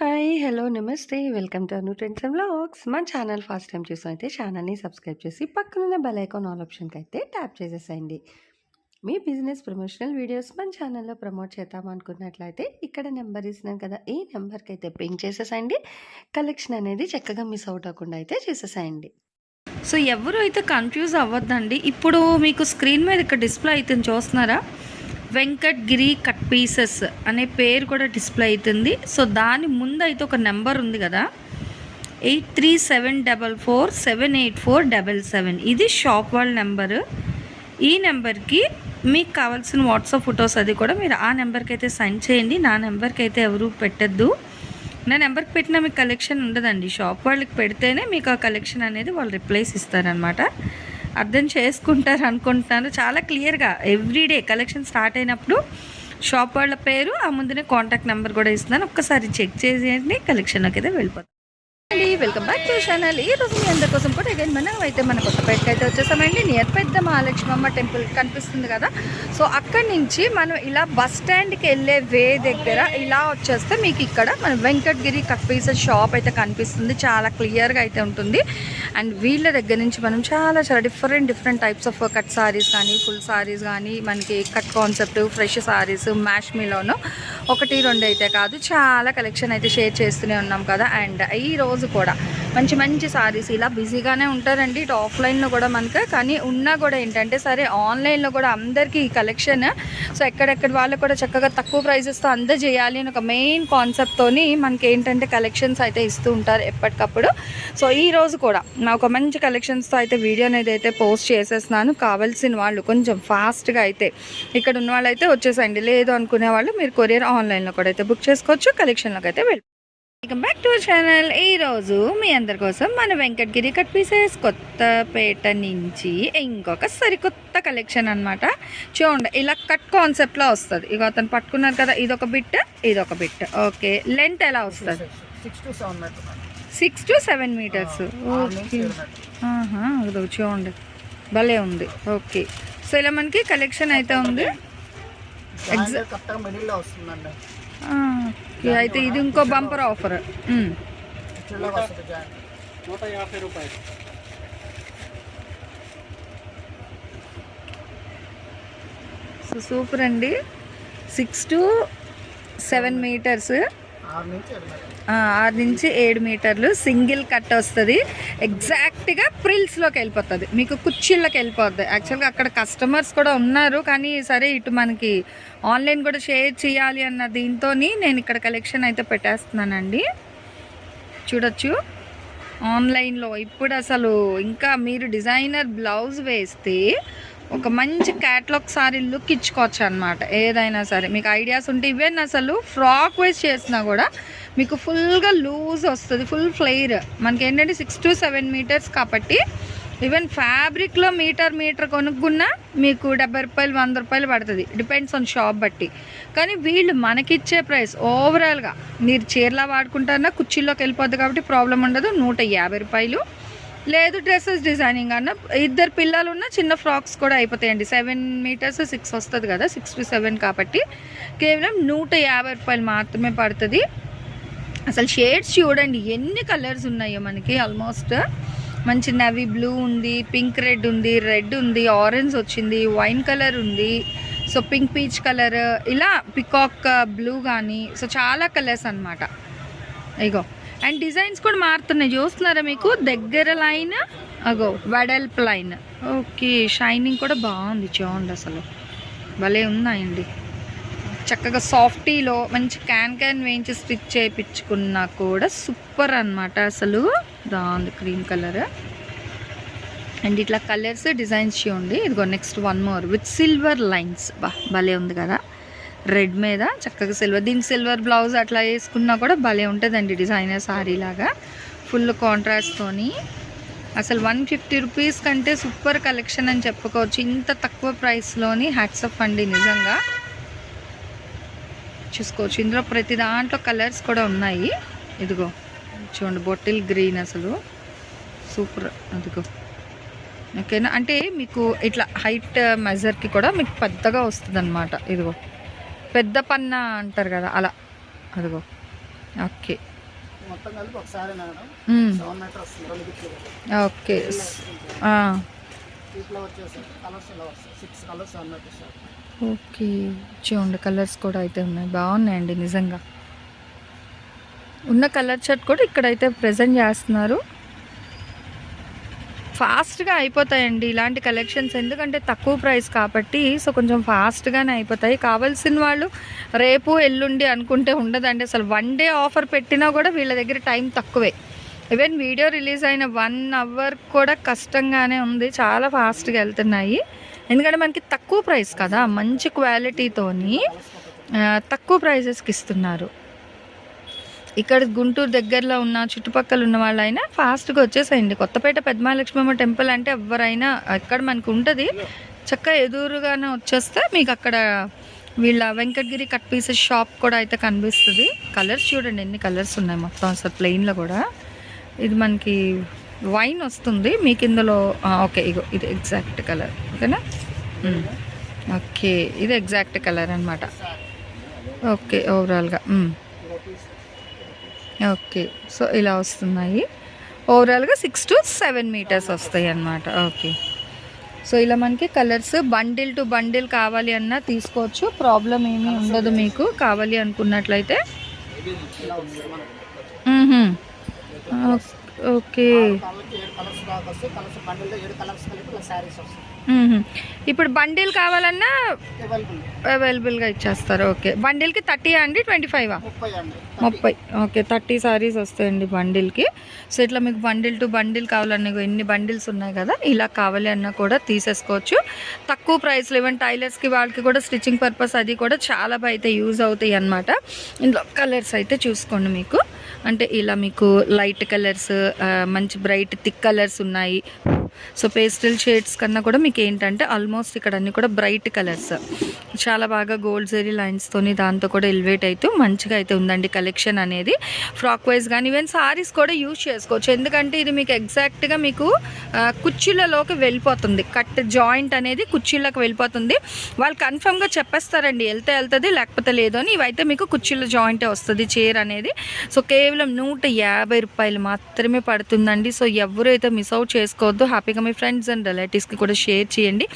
Hi hello నమస్తే. Welcome to Anu trends and blogs మన channel first time చూసారైతే ఛానల్ని సబ్స్క్రైబ్ చేసి పక్కనున్న బెల్ ఐకాన్ ఆల్ ఆప్షన్కి అయితే ట్యాప్ చేసేసేయండి. మీ బిజినెస్ ప్రమోషనల్ వీడియోస్ మన ఛానల్లో ప్రమోట్ చేద్దాం అనుకున్నట్లయితే ఇక్కడ నెంబర్ ఇస్తున్నాను కదా ఈ నెంబర్కి అయితే పింక్ చేసేసేయండి. కలెక్షన్ అనేది చక్కగా మిస్ అవుట్ అవ్వకుండా అయితే చేసేసేయండి. సో ఎవరు అయితే కన్ఫ్యూజ్ అవ్వద్దండి ఇప్పుడు మీకు స్క్రీన్ మీద ఇక్కడ డిస్ప్లే అవుతుంది చూస్తున్నారా? వెంకట్ గిరి కట్ పీసెస్ అనే పేరు కూడా డిస్ప్లే అవుతుంది. సో దాని ముందు అయితే ఒక నెంబర్ ఉంది కదా. Eight three seven double four seven eight four double seven. ఇది షాప్ వాళ్ళ నెంబరు. ఈ నెంబర్కి మీకు కావాల్సిన వాట్సాప్ ఫొటోస్ అది కూడా మీరు ఆ నెంబర్కి అయితే సెండ్ చేయండి. నా నెంబర్కి అయితే ఎవరు పెట్టద్దు. నా నెంబర్కి పెట్టినా మీకు కలెక్షన్ ఉండదండి. షాప్ వాళ్ళకి పెడితేనే మీకు ఆ కలెక్షన్ అనేది వాళ్ళు రిప్లేస్ ఇస్తారనమాట అర్థం చేసుకుంటారు అనుకుంటున్నాను. చాలా క్లియర్గా ఎవ్రీడే కలెక్షన్ స్టార్ట్ అయినప్పుడు షాప్ వాళ్ళ పేరు ఆ ముందునే కాంటాక్ట్ నెంబర్ కూడా ఇస్తున్నాను. ఒక్కసారి చెక్ చేసేయండి. కలెక్షన్లోకి అయితే వెళ్ళిపోతాం వెల్కమ్ బ్యాక్ టు ఛానల్ ఈ రోజు మీ అందరి కోసం కూడా అండ్ మనం అయితే మన కొత్తపేటకి అయితే వచ్చేసామండి. నియర్ పెద్ద మహాలక్ష్మమ్మ టెంపుల్ కనిపిస్తుంది కదా. సో అక్కడి నుంచి మనం ఇలా బస్ స్టాండ్కి వెళ్ళే వే దగ్గర ఇలా వచ్చేస్తే మీకు ఇక్కడ మన వెంకటగిరి కట్ షాప్ అయితే కనిపిస్తుంది. చాలా క్లియర్గా అయితే ఉంటుంది. అండ్ వీళ్ళ దగ్గర నుంచి మనం చాలా చాలా different different types of cut saris కానీ ఫుల్ సారీస్ కానీ మనకి కట్ కాన్సెప్ట్ ఫ్రెష్ సారీస్ మ్యాష్ మీలోను ఒకటి రెండు అయితే కాదు. చాలా కలెక్షన్ అయితే షేర్ చేస్తూనే ఉన్నాం కదా. అండ్ ఈ రోజు కూడా మంచి మంచి సారీస్ ఇలా బిజీగానే ఉంటారండి. ఇటు ఆఫ్లైన్లో కూడా మనకు. కానీ ఉన్నా కూడా ఏంటంటే సరే ఆన్లైన్లో కూడా అందరికీ ఈ కలెక్షన్. సో ఎక్కడెక్కడ వాళ్ళు కూడా చక్కగా తక్కువ ప్రైజెస్తో అందజేయాలి అని ఒక మెయిన్ కాన్సెప్ట్తోని మనకి ఏంటంటే కలెక్షన్స్ అయితే ఇస్తూ ఉంటారు ఎప్పటికప్పుడు. సో ఈ రోజు కూడా నా ఒక మంచి కలెక్షన్స్తో అయితే వీడియో అనేది అయితే పోస్ట్ చేసేస్తున్నాను. కావాల్సిన వాళ్ళు కొంచెం ఫాస్ట్గా అయితే ఇక్కడ ఉన్న వాళ్ళు అయితే వచ్చేసండి. లేదు అనుకునే వాళ్ళు మీరు కొరియర్ ఆన్లైన్లో కూడా అయితే బుక్ చేసుకోవచ్చు. కలెక్షన్లోకి అయితే వెళ్ళి వెల్కమ్ బ్యాక్ టు ఛానల్ ఈ రోజు మీ అందరి కోసం మన వెంకటగిరి కట్ పీసెస్ కొత్తపేట నుంచి ఇంకొక సరికొత్త కలెక్షన్ అన్నమాట. చూడండి ఇలా కట్ కాన్సెప్ట్లో వస్తుంది. ఇక అతను పట్టుకున్నారు కదా ఇదొక బిట్ ఇదొక బిట్ ఓకే లెంత్ ఎలా వస్తుంది? Six to seven metres okay ఇదో చూడండి. భలే ఉంది. ఓకే సో ఇలా మనకి కలెక్షన్ అయితే ఉంది. ఎగ్జాక్ట్ మిడిల్లో వస్తుందండి. అయితే ఇది ఇంకో బంపర్ ఆఫర్. నూట యాభై రూపాయలు సో సూపర్ అండి. Six to seven metres. ఆరు నుంచి ఏడు మీటర్లు సింగిల్ కట్ వస్తుంది. ఎగ్జాక్ట్గా ప్రిల్స్లోకి వెళ్ళిపోతుంది. మీకు కుర్చీళ్ళకి వెళ్ళిపోద్ది. యాక్చువల్గా అక్కడ కస్టమర్స్ కూడా ఉన్నారు. కానీ సరే ఇటు మనకి ఆన్లైన్ కూడా షేర్ చేయాలి అన్న దీంతో నేను ఇక్కడ కలెక్షన్ అయితే పెట్టేస్తున్నానండి. చూడొచ్చు. ఆన్లైన్లో ఇప్పుడు అసలు ఇంకా మీరు డిజైనర్ బ్లౌజ్ వేస్తే ఒక మంచి క్యాట్లాగ్ సారీ లుక్ ఇచ్చుకోవచ్చు అనమాట ఏదైనా సరే. మీకు ఐడియాస్ ఉంటే ఈవెన్ అసలు. ఫ్రాక్ వైజ్ చేసినా కూడా మీకు ఫుల్గా లూజ్ వస్తుంది. ఫుల్ ఫ్లెయిర్ మనకి ఏంటంటే సిక్స్ టు సెవెన్ మీటర్స్ కాబట్టి ఈవెన్ ఫ్యాబ్రిక్లో మీటర్ మీటర్ కొనుక్కున్నా మీకు డెబ్బై రూపాయలు వంద రూపాయలు పడుతుంది. డిపెండ్స్ ఆన్ షాప్ బట్టి. కానీ వీళ్ళు మనకిచ్చే ప్రైస్ ఓవరాల్గా మీరు చీరలా వాడుకుంటారన్నా కుర్చీలోకి వెళ్ళిపోద్ది కాబట్టి ప్రాబ్లం ఉండదు. నూట యాభై రూపాయలు లేదు డ్రెస్సెస్ డిజైనింగ్ అన్న. ఇద్దరు పిల్లలు ఉన్న చిన్న ఫ్రాక్స్ కూడా అయిపోతాయండి. సెవెన్ మీటర్స్ సిక్స్ వస్తుంది కదా సిక్స్ టు సెవెన్ కాబట్టి. కేవలం నూట యాభై రూపాయలు మాత్రమే పడుతుంది. అసలు షేడ్స్ చూడండి ఎన్ని కలర్స్ ఉన్నాయో మనకి ఆల్మోస్ట్. మంచి నవీ బ్లూ ఉంది పింక్ రెడ్ ఉంది రెడ్ ఉంది ఆరెంజ్ వచ్చింది వైన్ కలర్ ఉంది. సో పింక్ పీచ్ కలర్ ఇలా పికాక్ బ్లూ కానీ సో చాలా కలర్స్ అన్నమాట. ఇగో. అండ్ డిజైన్స్ కూడా మారుతున్నాయి. చూస్తున్నారా మీకు? దగ్గర లైన్ అగో వెడల్పు లైన్. ఓకే షైనింగ్ కూడా బాగుంది చూడండి అసలు. భలే ఉన్నాయండి. చక్కగా సాఫ్టీలో మంచి క్యాన్ క్యాన్ వేయించి స్టిచ్ చేయించుకున్నా కూడా సూపర్ అన్నమాట అసలు. బాగుంది క్రీమ్ కలర్. అండ్ ఇట్లా కలర్స్ డిజైన్స్ చూడండి. ఇదిగో next one more. With silver lines. బా భలే ఉంది కదా. రెడ్ మీద చక్కగా సిల్వర్. దీనికి సిల్వర్ బ్లౌజ్ అట్లా వేసుకున్నా కూడా భలే ఉంటుందండి డిజైనర్ సారీ లాగా. ఫుల్ కాంట్రాస్ట్తోని అసలు వన్ ఫిఫ్టీ రూపీస్ కంటే సూపర్ కలెక్షన్ అని చెప్పుకోవచ్చు. ఇంత తక్కువ ప్రైస్లోని హ్యాట్సప్ అండి నిజంగా. చూసుకోవచ్చు. ఇందులో ప్రతి దాంట్లో కలర్స్ కూడా ఉన్నాయి. ఇదిగో చూడండి బొట్టిల్ గ్రీన్ అసలు. సూపర్ అదిగో. ఓకేనా? అంటే మీకు ఇట్లా హైట్ మెజర్కి కూడా మీకు పెద్దగా వస్తుంది ఇదిగో. పెద్ద పన్న అంటారు కదా అలా. అదిగో. ఓకే. ఓకే. ఓకే. చూడండి కలర్స్ కూడా అయితే ఉన్నాయి. బాగున్నాయండి నిజంగా. ఉన్న కలర్ షర్ట్ కూడా ఇక్కడైతే ప్రజెంట్ చేస్తున్నారు. ఫాస్ట్గా అయిపోతాయండి ఇలాంటి కలెక్షన్స్. ఎందుకంటే తక్కువ ప్రైస్ కాబట్టి సో కొంచెం ఫాస్ట్గానే అయిపోతాయి. కావాల్సిన వాళ్ళు రేపు ఎల్లుండి అనుకుంటే ఉండదండి. అసలు వన్ డే ఆఫర్ పెట్టినా కూడా వీళ్ళ దగ్గర టైం తక్కువే. ఈవెన్ వీడియో రిలీజ్ అయిన వన్ అవర్ కూడా కష్టంగానే ఉంది. చాలా ఫాస్ట్గా వెళ్తున్నాయి. ఎందుకంటే మనకి తక్కువ ప్రైస్ కదా మంచి క్వాలిటీతోని తక్కువ ప్రైజెస్కి ఇస్తున్నారు. ఇక్కడ గుంటూరు దగ్గరలో ఉన్న చుట్టుపక్కల ఉన్న వాళ్ళైనా ఫాస్ట్గా వచ్చేసేయండి. కొత్తపేట పెద్దమహాలక్ష్మమ్మ టెంపుల్ అంటే ఎవరైనా అక్కడ మనకు ఉంటుంది. చక్కగా ఎదురుగానే వచ్చేస్తే మీకు అక్కడ వీళ్ళ వెంకటగిరి కట్ పీసెస్ షాప్ కూడా అయితే కనిపిస్తుంది. కలర్స్ చూడండి ఎన్ని కలర్స్ ఉన్నాయి మొత్తం అసలు ప్లెయిన్లో కూడా. ఇది మనకి వైన్ వస్తుంది. మీకు ఇందులో ఓకే ఇగో ఇది ఎగ్జాక్ట్ కలర్ ఓకేనా. ఓకే ఇది ఎగ్జాక్ట్ కలర్ అనమాట ఓకే ఓవరాల్గా. ఓకే. సో ఇలా వస్తున్నాయి. ఓవరాల్గా సిక్స్ టు సెవెన్ మీటర్స్ వస్తాయి అన్నమాట. ఓకే. సో ఇలా మనకి కలర్స్ బండిల్ టు బండిల్ కావాలి అన్నా తీసుకోవచ్చు. ప్రాబ్లం ఏమీ ఉండదు మీకు. కావాలి అనుకున్నట్లయితే. ఓకే ఇప్పుడు బండిల్ కావాలన్నా అవైలబుల్గా ఇచ్చేస్తారు ఓకే. బండిల్కి థర్టీ అండి ట్వంటీ ఫైవ్? ముప్పై ఓకే. థర్టీ సారీస్ వస్తాయండి బండిల్కి. సో ఇట్లా మీకు బండిల్ టు బండిల్ కావాలన్నా ఎన్ని బండిల్స్ ఉన్నాయి కదా ఇలా కావాలి అన్నా కూడా తీసేసుకోవచ్చు. తక్కువ ప్రైస్లో ఈవెన్ టైలర్స్కి వాళ్ళకి కూడా స్టిచ్చింగ్ పర్పస్ అది కూడా చాలా బాగా అయితే యూజ్ అవుతాయి అన్నమాట. ఇందులో కలర్స్ అయితే చూసుకోండి మీకు. అంటే ఇలా మీకు లైట్ కలర్స్ మంచి బ్రైట్ థిక్ కలర్స్ ఉన్నాయి. సో పేస్టల్ షేడ్స్ కన్నా కూడా మీకు ఏంటంటే ఆల్మోస్ట్ ఇక్కడ అన్ని కూడా బ్రైట్ కలర్స్. చాలా బాగా గోల్డ్ జెరీ లైన్స్తోని దాంతో కూడా ఎలివేట్ అవుతూ మంచిగా అయితే ఉందండి కలెక్షన్ అనేది. ఫ్రాక్ వైజ్ కానీ ఈవెన్ సారీస్ కూడా యూజ్ చేసుకోవచ్చు. ఎందుకంటే ఇది మీకు ఎగ్జాక్ట్గా మీకు కుర్చీలలోకి వెళ్ళిపోతుంది. కట్ జాయింట్ అనేది కుర్చీలకు వెళ్ళిపోతుంది. వాళ్ళు కన్ఫర్మ్గా చెప్పేస్తారండి వెళ్తే వెళ్తుంది లేకపోతే లేదు అని. ఇవైతే మీకు కుర్చీల జాయింటే వస్తుంది చైర్ అనేది. సో కేవలం నూట యాభై రూపాయలు మాత్రమే పడుతుందండి. సో ఎవరైతే మిస్ అవుట్ చేసుకోవద్దు హ్యాపీగా మీ ఫ్రెండ్స్ అండ్ రిలేటివ్స్కి కూడా షేర్ చేయండి.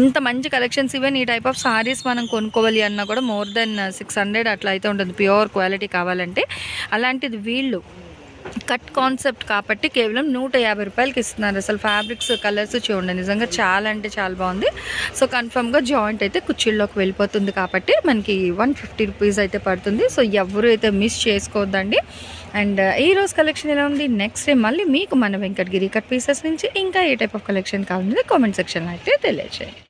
ఇంత మంచి కలెక్షన్స్ ఈవెన్ ఈ టైప్ ఆఫ్ సారీస్ మనం కొనుక్కోవాలి అన్నా కూడా మోర్ దెన్ సిక్స్ హండ్రెడ్ అట్లా అయితే ఉంటుంది. ప్యూర్ క్వాలిటీ కావాలంటే. అలాంటిది వీళ్ళు కట్ కాన్సెప్ట్ కాబట్టి కేవలం నూట యాభై రూపాయలకి ఇస్తున్నారు. అసలు ఫ్యాబ్రిక్స్ కలర్స్ చూడండి నిజంగా చాలా అంటే చాలా బాగుంది. సో కన్ఫర్మ్గా జాయింట్ అయితే కుర్చీల్లోకి వెళ్ళిపోతుంది కాబట్టి మనకి వన్ ఫిఫ్టీ రూపీస్ అయితే పడుతుంది. సో ఎవరు అయితే మిస్ చేసుకోవద్దండి. అండ్ uh, ఈ రోజు కలెక్షన్ ఎలా ఉంది? నెక్స్ట్ డే మళ్ళీ మీకు మన వెంకటగిరి కట్ పీసెస్ నుంచి ఇంకా ఏ టైప్ ఆఫ్ కలెక్షన్ కావాలంటే కామెంట్ సెక్షన్లో అయితే తెలియజేయండి